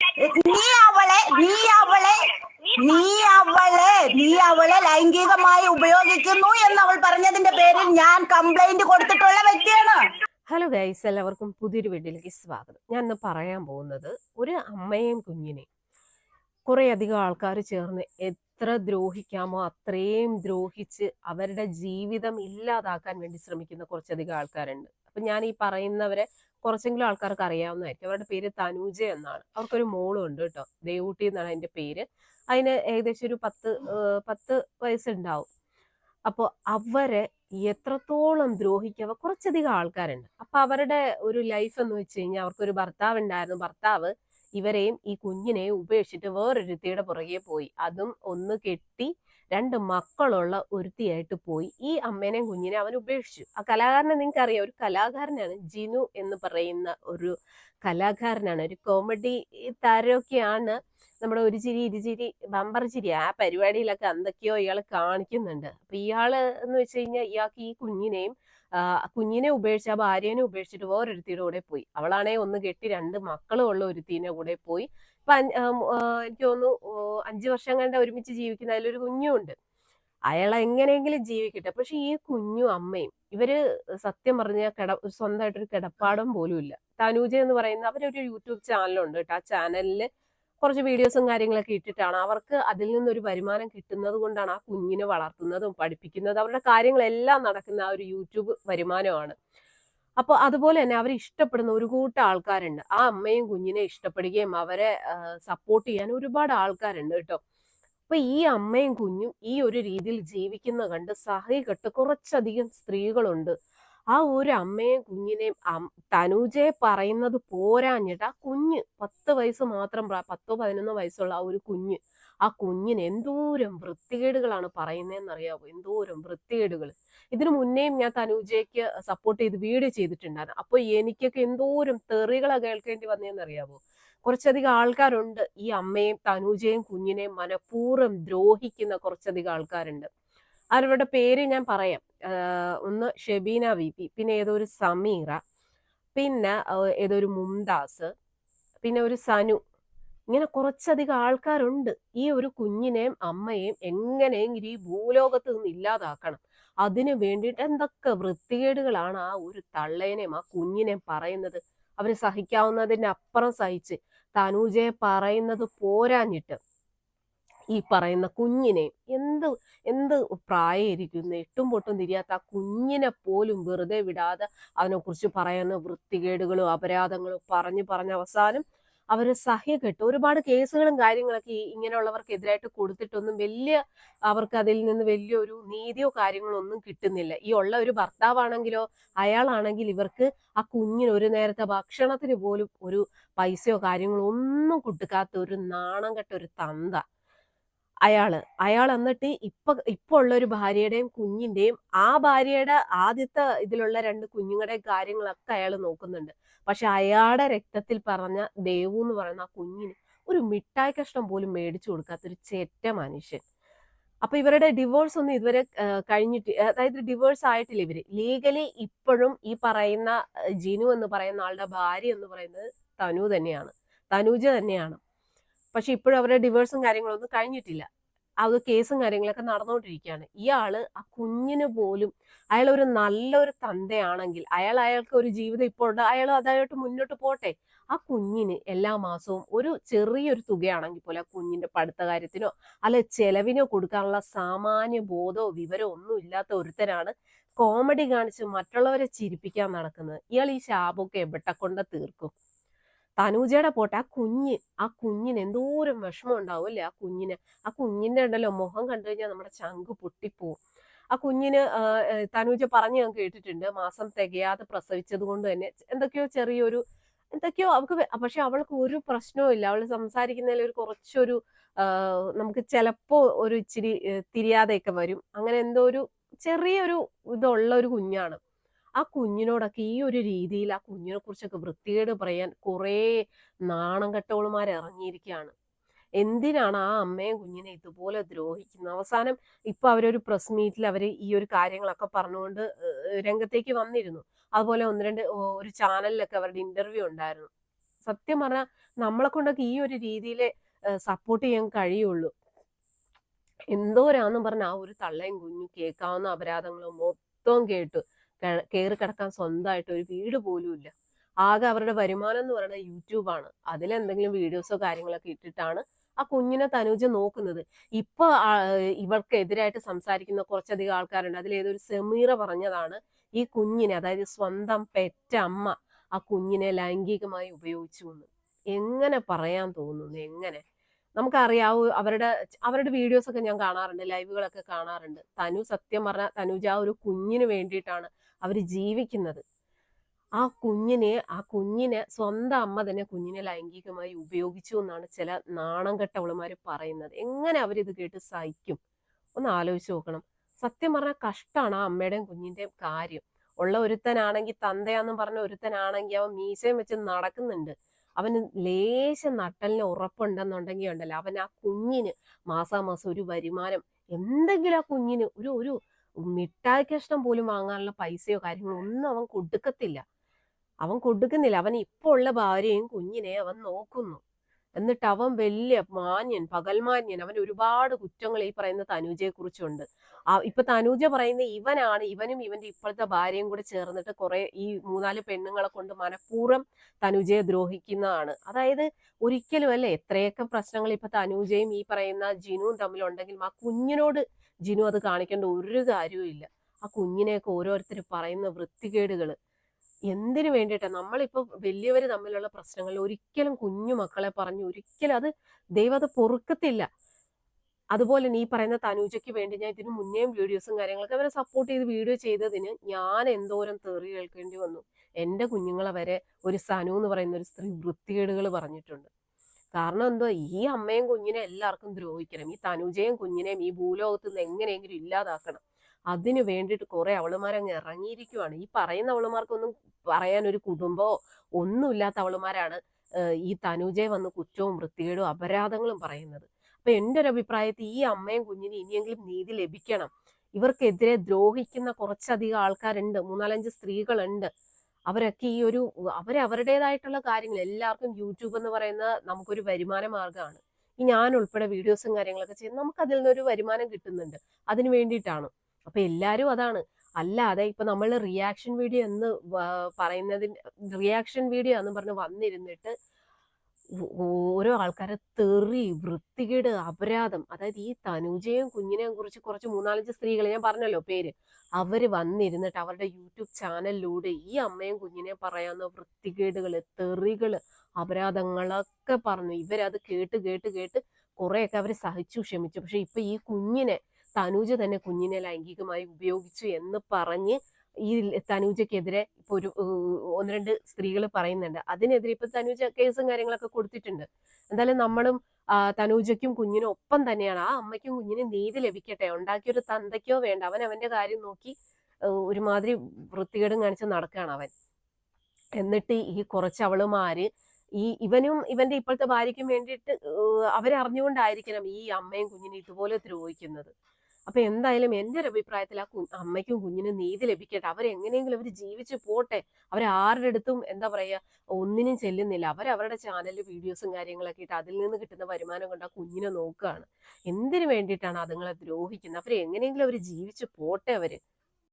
നീ അവളെ നീ അവളെ നീ അവളെ നീ അവളെ ലൈംഗികമായി ഉപയോഗിക്കുന്നു എന്ന് അവൾ പറഞ്ഞതിന്റെ പേരിൽ ഞാൻ കംപ്ലൈന്റ് കൊടുത്തിട്ടുള്ള വ്യക്തിയാണ്. ഹലോ ഗൈസ് എല്ലാവർക്കും പുതിയൊരു വീട്ടിലേക്ക് സ്വാഗതം. ഞാൻ ഇന്ന് പറയാൻ പോകുന്നത് ഒരു അമ്മയും കുഞ്ഞിനെയും കുറേ അധികം ആൾക്കാർ ചേർന്ന് എത്ര ദ്രോഹിക്കാമോ അത്രയും ദ്രോഹിച്ച് അവരുടെ ജീവിതം ഇല്ലാതാക്കാൻ വേണ്ടി ശ്രമിക്കുന്ന കുറച്ചധികം ആൾക്കാരുണ്ട്. അപ്പം ഞാൻ ഈ പറയുന്നവരെ കുറച്ചെങ്കിലും ആൾക്കാർക്ക് അറിയാവുന്നതായിരിക്കും. അവരുടെ പേര് തനൂജ എന്നാണ്. അവർക്കൊരു മോളും ഉണ്ട് കേട്ടോ. ദേവൂട്ടി എന്നാണ് അതിന്റെ പേര്. അതിന് ഏകദേശം ഒരു പത്ത് പത്ത് വയസ്സുണ്ടാവും. അപ്പോൾ അവരെ എത്രത്തോളം ദ്രോഹിക്കവ കുറച്ചധികം ആൾക്കാരുണ്ട്. അപ്പൊ അവരുടെ ഒരു ലൈഫ് എന്ന് വെച്ച് കഴിഞ്ഞാൽ അവർക്കൊരു ഭർത്താവ് ഉണ്ടായിരുന്നു. ഭർത്താവ് ഇവരെയും ഈ കുഞ്ഞിനെയും ഉപേക്ഷിച്ചിട്ട് വേറൊരുത്തിയുടെ പുറകെ പോയി. അതും ഒന്ന് കെട്ടി രണ്ട് മക്കളുള്ള ഒരുത്തിയായിട്ട് പോയി. ഈ അമ്മേനെയും കുഞ്ഞിനെ അവൻ ഉപേക്ഷിച്ചു. ആ കലാകാരനെ നിങ്ങൾക്ക് അറിയാം ഒരു കലാകാരനാണ് ജിനു എന്ന് പറയുന്ന ഒരു കലാകാരനാണ്. ഒരു കോമഡി താരമൊക്കെയാണ് നമ്മുടെ ഒരു ചിരി ഇരുചിരി ബമ്പർ ചിരി ആ പരിപാടിയിലൊക്കെ എന്തൊക്കെയോ ഇയാൾ കാണിക്കുന്നുണ്ട്. അപ്പൊ ഇയാൾ എന്ന് വെച്ച് കഴിഞ്ഞാൽ ഇയാൾക്ക് ഈ കുഞ്ഞിനെയും കുഞ്ഞിനെ ഉപേക്ഷിച്ച് ആ ഭാര്യേനെ ഉപേക്ഷിച്ചിട്ട് വേറൊരുത്തിയുടെ കൂടെ പോയി. അവളാണെ ഒന്ന് കെട്ടി രണ്ട് മക്കളും ഉള്ള ഒരുത്തീനെ കൂടെ പോയി. ഇപ്പൊ എനിക്ക് തോന്നുന്നു അഞ്ചു വർഷം കണ്ട ഒരുമിച്ച് ജീവിക്കുന്ന അതിലൊരു കുഞ്ഞുണ്ട് അയാൾ എങ്ങനെയെങ്കിലും ജീവിക്കട്ടെ. പക്ഷെ ഈ കുഞ്ഞും അമ്മയും ഇവർ സത്യം പറഞ്ഞ കിട സ്വന്തമായിട്ടൊരു കിടപ്പാടം പോലും ഇല്ല തനൂജ എന്ന് പറയുന്ന അവരൊരു യൂട്യൂബ് ചാനലുണ്ട് കേട്ടോ. ആ ചാനലിൽ കുറച്ച് വീഡിയോസും കാര്യങ്ങളൊക്കെ ഇട്ടിട്ടാണ്. അവർക്ക് അതിൽ നിന്നൊരു വരുമാനം കിട്ടുന്നത് കൊണ്ടാണ് ആ കുഞ്ഞിനെ വളർത്തുന്നതും പഠിപ്പിക്കുന്നതും. അവരുടെ കാര്യങ്ങളെല്ലാം നടക്കുന്ന ആ ഒരു യൂട്യൂബ് വരുമാനമാണ്. അപ്പോൾ അതുപോലെ തന്നെ അവർ ഇഷ്ടപ്പെടുന്ന ഒരു കൂട്ടം ആൾക്കാരുണ്ട്. ആ അമ്മയും കുഞ്ഞിനെ ഇഷ്ടപ്പെടുകയും അവരെ സപ്പോർട്ട് ചെയ്യാൻ ഒരുപാട് ആൾക്കാരുണ്ട് കേട്ടോ. അപ്പൊ ഈ അമ്മയും കുഞ്ഞും ഈ ഒരു രീതിയിൽ ജീവിക്കുന്ന കണ്ട് സഹികെട്ട് കുറച്ചധികം സ്ത്രീകളുണ്ട്. ആ ഒരു അമ്മയും കുഞ്ഞിനെയും തനുജയെ പറയുന്നത് പോരാഞ്ഞിട്ട് ആ കുഞ്ഞ് പത്ത് വയസ്സ് മാത്രം പത്തോ പതിനൊന്നോ വയസ്സുള്ള ആ ഒരു കുഞ്ഞ് ആ കുഞ്ഞിന് എന്തോരം വൃത്തികേടുകളാണ് പറയുന്നതെന്ന് അറിയാവോ എന്തോരം വൃത്തികേടുകൾ ഇതിനു മുന്നേയും ഞാൻ തനൂജയ്ക്ക് സപ്പോർട്ട് ചെയ്ത് വീഡിയോ ചെയ്തിട്ടുണ്ടായിരുന്നു. അപ്പൊ എനിക്കൊക്കെ എന്തോരം തെറികളാ കേൾക്കേണ്ടി വന്നതെന്ന് അറിയാവോ കുറച്ചധികം ആൾക്കാരുണ്ട്. ഈ അമ്മയും തനൂജയും കുഞ്ഞിനെയും മനഃപൂർവം ദ്രോഹിക്കുന്ന കുറച്ചധികം ആൾക്കാരുണ്ട്. അവരുടെ പേര് ഞാൻ പറയാം. ഒന്ന് ഷെബീന വി പി പിന്നെ ഏതോ ഒരു സമീറ പിന്നെ ഏതോ ഒരു മുംതാസ് പിന്നെ ഒരു സനു. ഇങ്ങനെ കുറച്ചധികം ആൾക്കാരുണ്ട്. ഈ ഒരു കുഞ്ഞിനെയും അമ്മയെയും എങ്ങനെയെങ്കിലും ഈ ഭൂലോകത്ത് നിന്ന് ഇല്ലാതാക്കണം. അതിനു വേണ്ടിയിട്ട് എന്തൊക്കെ വൃത്തികേടുകളാണ് ആ ഒരു തള്ളേനെയും ആ കുഞ്ഞിനെയും പറയുന്നത്. അവർ സഹിക്കാവുന്നതിനപ്പുറം അപ്പുറം സഹിച്ച് തനൂജയെ പറയുന്നത് പോരാഞ്ഞിട്ട്. ഈ പറയുന്ന കുഞ്ഞിനെ എന്ത് എന്ത് പ്രായമായിരിക്കുന്നു എട്ടും പൊട്ടും തിരിയാത്ത ആ കുഞ്ഞിനെ പോലും വെറുതെ വിടാതെ അതിനെക്കുറിച്ച് പറയുന്ന വൃത്തികേടുകളും അപരാധങ്ങളും പറഞ്ഞു പറഞ്ഞ അവസാനം അവർ സഹ്യ കെട്ടു. ഒരുപാട് കേസുകളും കാര്യങ്ങളൊക്കെ ഇങ്ങനെയുള്ളവർക്കെതിരായിട്ട് കൊടുത്തിട്ടൊന്നും വലിയ അവർക്ക് അതിൽ നിന്ന് വലിയൊരു നീതിയോ കാര്യങ്ങളോ ഒന്നും കിട്ടുന്നില്ല. ഈ ഉള്ള ഒരു ഭർത്താവാണെങ്കിലോ അയാളാണെങ്കിൽ ഇവർക്ക് ആ കുഞ്ഞിന് ഒരു നേരത്തെ ഭക്ഷണത്തിന് പോലും ഒരു പൈസയോ കാര്യങ്ങളോ ഒന്നും കൊടുക്കാത്ത ഒരു നാണം കെട്ട ഒരു തന്ത. അയാൾ. അയാൾ എന്നിട്ട് ഇപ്പൊ ഇപ്പൊ ഉള്ള ഒരു ഭാര്യയുടെയും കുഞ്ഞിന്റെയും ആ ഭാര്യയുടെ ആദ്യത്തെ ഇതിലുള്ള രണ്ട് കുഞ്ഞുങ്ങളുടെയും കാര്യങ്ങളൊക്കെ അയാൾ നോക്കുന്നുണ്ട്. പക്ഷെ അയാളുടെ രക്തത്തിൽ പറഞ്ഞ ദേവു എന്ന് പറയുന്ന ആ കുഞ്ഞിന് ഒരു മിഠായി കഷ്ണം പോലും മേടിച്ചു കൊടുക്കാത്ത ഒരു ചേറ്റ മനുഷ്യൻ. അപ്പൊ ഇവരുടെ ഡിവോഴ്സ് ഒന്നും ഇതുവരെ കഴിഞ്ഞിട്ട് അതായത് ഡിവോഴ്സ് ആയിട്ടില്ല ഇവർ. ലീഗലി ഇപ്പോഴും ഈ പറയുന്ന ജിനു എന്ന് പറയുന്ന ആളുടെ ഭാര്യ എന്ന് പറയുന്നത് തനു തന്നെയാണ്. തനുജ തന്നെയാണ്. പക്ഷെ ഇപ്പോഴും അവരുടെ ഡിവോഴ്സും കാര്യങ്ങളൊന്നും കഴിഞ്ഞിട്ടില്ല. ആ ഒരു കേസും കാര്യങ്ങളൊക്കെ നടന്നുകൊണ്ടിരിക്കുകയാണ്. ഇയാൾ ആ കുഞ്ഞിന് പോലും അയാൾ ഒരു നല്ലൊരു തന്തയാണെങ്കിൽ അയാൾ അയാൾക്ക് ഒരു ജീവിതം ഇപ്പോൾ ഉണ്ട്. അയാൾ അതായിട്ട് മുന്നോട്ട് പോട്ടെ. ആ കുഞ്ഞിന് എല്ലാ മാസവും ഒരു ചെറിയൊരു തുകയാണെങ്കിൽ പോലും ആ കുഞ്ഞിന്റെ പഠിത്ത കാര്യത്തിനോ അല്ലെ ചെലവിനോ കൊടുക്കാനുള്ള സാമാന്യ ബോധമോ വിവരമോ ഒന്നും ഇല്ലാത്ത ഒരുത്തരാണ് കോമഡി കാണിച്ച് മറ്റുള്ളവരെ ചിരിപ്പിക്കാൻ നടക്കുന്നത്. ഇയാൾ ഈ ശാപമൊക്കെ എവിടെ കൊണ്ട് തീർക്കും? തനൂജയുടെ പോട്ടെ ആ കുഞ്ഞ് ആ കുഞ്ഞിന് എന്തോരം വിഷമം ഉണ്ടാവും അല്ലേ ആ കുഞ്ഞിന്? ആ കുഞ്ഞിന്റെ ഉണ്ടല്ലോ മുഖം കണ്ടു കഴിഞ്ഞാൽ നമ്മുടെ ചങ്ക് പൊട്ടിപ്പോവും. ആ കുഞ്ഞിന് തനൂജ പറഞ്ഞു ഞാൻ കേട്ടിട്ടുണ്ട് മാസം തികയാതെ പ്രസവിച്ചത് കൊണ്ട് തന്നെ എന്തൊക്കെയോ ചെറിയൊരു എന്തൊക്കെയോ അവൾക്ക് പക്ഷെ അവൾക്ക് ഒരു പ്രശ്നവും ഇല്ല. അവൾ സംസാരിക്കുന്നതിൽ ഒരു കുറച്ചൊരു നമുക്ക് ചിലപ്പോ ഒരു ഇച്ചിരി തിരിയാതെയൊക്കെ വരും. അങ്ങനെ എന്തോ ഒരു ചെറിയൊരു ഇതുള്ള ഒരു കുഞ്ഞാണ്. ആ കുഞ്ഞിനോടൊക്കെ ഈ ഒരു രീതിയിൽ ആ കുഞ്ഞിനെ കുറിച്ചൊക്കെ വൃത്തികേട് പറയാൻ കുറേ നാണം കെട്ടവളുമാർ ഇറങ്ങിയിരിക്കുകയാണ് എന്തിനാണ് ആ അമ്മയും കുഞ്ഞിനെ ഇതുപോലെ ദ്രോഹിക്കുന്നത്? അവസാനം ഇപ്പൊ അവരൊരു പ്രസ് മീറ്റിൽ അവർ ഈ ഒരു കാര്യങ്ങളൊക്കെ പറഞ്ഞുകൊണ്ട് രംഗത്തേക്ക് വന്നിരുന്നു. അതുപോലെ ഒന്ന് രണ്ട് ഒരു ചാനലിലൊക്കെ അവരുടെ ഇന്റർവ്യൂ ഉണ്ടായിരുന്നു. സത്യം പറഞ്ഞാൽ നമ്മളെ കൊണ്ടൊക്കെ ഈ ഒരു രീതിയിൽ സപ്പോർട്ട് ചെയ്യാൻ കഴിയുള്ളൂ. എന്തോരാന്നും പറഞ്ഞ ആ ഒരു തള്ളയും കുഞ്ഞും കേൾക്കാവുന്ന അപരാധങ്ങളും മൊത്തം കേട്ടു. കയറി കിടക്കാൻ സ്വന്തമായിട്ട് ഒരു വീട് പോലും ഇല്ല. ആകെ അവരുടെ വരുമാനം എന്ന് പറയുന്നത് യൂട്യൂബാണ് അതിലെന്തെങ്കിലും വീഡിയോസോ കാര്യങ്ങളൊക്കെ ഇട്ടിട്ടാണ് ആ കുഞ്ഞിനെ തനുജ നോക്കുന്നത്. ഇപ്പൊ ഇവർക്കെതിരായിട്ട് സംസാരിക്കുന്ന കുറച്ചധികം ആൾക്കാരുണ്ട്. അതിലേതൊരു സെമീറ പറഞ്ഞതാണ് ഈ കുഞ്ഞിനെ അതായത് സ്വന്തം പെറ്റ അമ്മ ആ കുഞ്ഞിനെ ലൈംഗികമായി ഉപയോഗിച്ചു എന്ന്. എങ്ങനെ പറയാൻ തോന്നുന്നു? എങ്ങനെ? നമുക്കറിയാവൂ അവരുടെ അവരുടെ വീഡിയോസ് ഒക്കെ ഞാൻ കാണാറുണ്ട് ലൈവുകളൊക്കെ കാണാറുണ്ട്. തനു സത്യം പറഞ്ഞ തനുജ ഒരു കുഞ്ഞിന് വേണ്ടിയിട്ടാണ് അവർ ജീവിക്കുന്നത്. ആ കുഞ്ഞിനെ ആ കുഞ്ഞിനെ സ്വന്തം അമ്മ തന്നെ കുഞ്ഞിനെ ലൈംഗികമായി ഉപയോഗിച്ചു എന്നാണ് ചില നാണം കെട്ടവളുമാർ പറയുന്നത്. എങ്ങനെ അവരിത് കേട്ട് സഹിക്കും? ഒന്ന് ആലോചിച്ച് നോക്കണം. സത്യം പറഞ്ഞാൽ കഷ്ടമാണ് ആ അമ്മയുടെയും കുഞ്ഞിന്റെയും കാര്യം. ഉള്ള ഒരുത്തനാണെങ്കിൽ തന്തയാന്നും പറഞ്ഞ ഒരുത്തനാണെങ്കിൽ അവൻ മീശയും വെച്ച് നടക്കുന്നുണ്ട്. അവന് ലേശം നട്ടലിന് ഉറപ്പുണ്ടെന്നുണ്ടെങ്കിൽ ഉണ്ടല്ലോ. അവൻ ആ കുഞ്ഞിന് മാസാമാസം ഒരു വരുമാനം എന്തെങ്കിലും ആ കുഞ്ഞിന് ഒരു ഒരു മിഠായി കഷ്ണം പോലും വാങ്ങാനുള്ള പൈസയോ കാര്യങ്ങളോ ഒന്നും അവൻ കൊടുക്കത്തില്ല. അവൻ കൊടുക്കുന്നില്ല. അവൻ ഇപ്പോൾ ഉള്ള ഭാര്യയും കുഞ്ഞിനെ അവൻ നോക്കുന്നു. എന്നിട്ട് അവൻ വലിയ മാന്യൻ പകൽമാന്യൻ അവൻ ഒരുപാട് കുറ്റങ്ങൾ ഈ പറയുന്ന തനൂജയെ കുറിച്ചുണ്ട് ആ ഇപ്പൊ തനൂജ പറയുന്ന ഇവനാണ് ഇവനും ഇവന്റെ ഇപ്പോഴത്തെ ഭാര്യയും കൂടെ ചേർന്നിട്ട് കുറെ ഈ മൂന്നാൽ പെണ്ണുങ്ങളെ കൊണ്ട് മനഃപൂർവം തനുജയെ ദ്രോഹിക്കുന്നതാണ്. അതായത് ഒരിക്കലും അല്ലേ എത്രയൊക്കെ പ്രശ്നങ്ങൾ ഇപ്പൊ തനൂജയും ഈ പറയുന്ന ജിനുവും തമ്മിലുണ്ടെങ്കിലും ആ കുഞ്ഞിനോട് ജിനു അത് കാണിക്കേണ്ട ഒരു കാര്യവും ഇല്ല. ആ കുഞ്ഞിനെയൊക്കെ ഓരോരുത്തർ പറയുന്ന വൃത്തികേടുകൾ എന്തിനു വേണ്ടിയിട്ടാണ് നമ്മളിപ്പോ വലിയവര് തമ്മിലുള്ള പ്രശ്നങ്ങൾ ഒരിക്കലും കുഞ്ഞു മക്കളെ പറഞ്ഞു ഒരിക്കലും അത് ദൈവം അത് പൊറുക്കത്തില്ല. അതുപോലെ നീ പറയുന്ന തനൂജയ്ക്ക് വേണ്ടി ഞാൻ ഇതിനു മുന്നേയും വീഡിയോസും കാര്യങ്ങളൊക്കെ അവരെ സപ്പോർട്ട് ചെയ്ത് വീഡിയോ ചെയ്തതിന് ഞാൻ എന്തോരം തെറി കേൾക്കേണ്ടി വന്നു. എന്റെ കുഞ്ഞുങ്ങളെ വരെ ഒരു സനു എന്ന് പറയുന്ന ഒരു സ്ത്രീ വൃത്തികേടുകൾ പറഞ്ഞിട്ടുണ്ട്. കാരണം എന്തോ ഈ അമ്മയും കുഞ്ഞിനെ എല്ലാവർക്കും ദ്രോഹിക്കണം. ഈ തനുജയും കുഞ്ഞിനെയും ഈ ഭൂലോകത്ത് നിന്ന് എങ്ങനെയെങ്കിലും ഇല്ലാതാക്കണം. അതിനു വേണ്ടിയിട്ട് കുറെ അവളുമാരങ്ങ് ഇറങ്ങിയിരിക്കുവാണ് ഈ പറയുന്ന അവളുമാർക്കൊന്നും പറയാൻ ഒരു കുടുംബമോ ഒന്നുമില്ലാത്ത അവളുമാരാണ് ഈ തനുജയെ വന്ന് കുറ്റവും വൃത്തികേടും അപരാധങ്ങളും പറയുന്നത്. അപ്പൊ എന്റെ ഒരു അഭിപ്രായത്തിൽ ഈ അമ്മയും കുഞ്ഞിന് ഇനിയെങ്കിലും നീതി ലഭിക്കണം. ഇവർക്കെതിരെ ദ്രോഹിക്കുന്ന കുറച്ചധികം ആൾക്കാരുണ്ട് മൂന്നാലഞ്ച് സ്ത്രീകളുണ്ട്. അവരൊക്കെ ഈ ഒരു അവരവരുടേതായിട്ടുള്ള കാര്യങ്ങൾ. എല്ലാവർക്കും യൂട്യൂബ് എന്ന് പറയുന്ന നമുക്കൊരു വരുമാന മാർഗമാണ്. ഈ ഞാൻ ഉൾപ്പെടെ വീഡിയോസും കാര്യങ്ങളൊക്കെ ചെയ്യുന്നത് നമുക്ക് അതിൽ നിന്നൊരു വരുമാനം കിട്ടുന്നുണ്ട്. അതിന് വേണ്ടിയിട്ടാണ്. അപ്പൊ എല്ലാരും അതാണ്. അല്ലാതെ ഇപ്പൊ നമ്മൾ റിയാക്ഷൻ വീഡിയോ എന്ന് പറയുന്നതിന് റിയാക്ഷൻ വീഡിയോ എന്ന് പറഞ്ഞ് വന്നിരുന്നിട്ട് ഓരോ ആൾക്കാരെ തെറി വൃത്തികേട് അപരാധം. അതായത് ഈ തനുജയും കുഞ്ഞിനെയും കുറിച്ച് കുറച്ച് മൂന്നാലഞ്ച് സ്ത്രീകൾ ഞാൻ പറഞ്ഞല്ലോ പേര്. അവർ വന്നിരുന്നിട്ട് അവരുടെ യൂട്യൂബ് ചാനലിലൂടെ ഈ അമ്മയും കുഞ്ഞിനെയും പറയാവുന്ന വൃത്തികേടുകൾ തെറികൾ അപരാധങ്ങളൊക്കെ പറഞ്ഞു. ഇവരത് കേട്ട് കേട്ട് കേട്ട് കുറെയൊക്കെ അവർ സഹിച്ചു ക്ഷമിച്ചു. പക്ഷെ ഇപ്പൊ ഈ കുഞ്ഞിനെ തനൂജ തന്നെ കുഞ്ഞിനെ ലൈംഗികമായി ഉപയോഗിച്ചു എന്ന് പറഞ്ഞ് ഈ തനൂജക്കെതിരെ ഇപ്പൊ ഒരു ഒന്ന് രണ്ട് സ്ത്രീകൾ പറയുന്നുണ്ട്. അതിനെതിരെ ഇപ്പൊ തനൂജ കേസും കാര്യങ്ങളൊക്കെ കൊടുത്തിട്ടുണ്ട്. എന്തായാലും നമ്മളും തനൂജയ്ക്കും കുഞ്ഞിനും ഒപ്പം തന്നെയാണ്. ആ അമ്മയ്ക്കും കുഞ്ഞിനും നീതി ലഭിക്കട്ടെ. ഉണ്ടാക്കിയൊരു തന്തയ്ക്കോ വേണ്ട. അവൻ അവന്റെ കാര്യം നോക്കി ഒരുമാതിരി വൃത്തികേടും കാണിച്ച് നടക്കുകയാണ് അവൻ. എന്നിട്ട് ഈ കുറച്ച് അവളുമാര് ഈ ഇവനും ഇവന്റെ ഇപ്പോഴത്തെ ഭാര്യയ്ക്കും വേണ്ടിയിട്ട് അവരറിഞ്ഞുകൊണ്ടായിരിക്കണം ഈ അമ്മയും കുഞ്ഞിനും ഇതുപോലെ ദ്രോഹിക്കുന്നത്. അപ്പൊ എന്തായാലും എന്റെ ഒരു അഭിപ്രായത്തിൽ ആ അമ്മയ്ക്കും കുഞ്ഞിനും നീതി ലഭിക്കട്ടെ. അവരെങ്ങനെയെങ്കിലും അവർ ജീവിച്ചു പോട്ടെ. അവർ ആരുടെ അടുത്തും എന്താ പറയാ ഒന്നിനും ചെല്ലുന്നില്ല. അവർ അവരുടെ ചാനലിൽ വീഡിയോസും കാര്യങ്ങളൊക്കെ ഇട്ട് അതിൽ നിന്ന് കിട്ടുന്ന വരുമാനം കൊണ്ട് ആ കുഞ്ഞിനെ നോക്കുകയാണ്. എന്തിനു വേണ്ടിയിട്ടാണ് അതുങ്ങളെ ദ്രോഹിക്കുന്നത്? അവരെങ്ങനെയെങ്കിലും അവർ ജീവിച്ചു പോട്ടെ അവർ.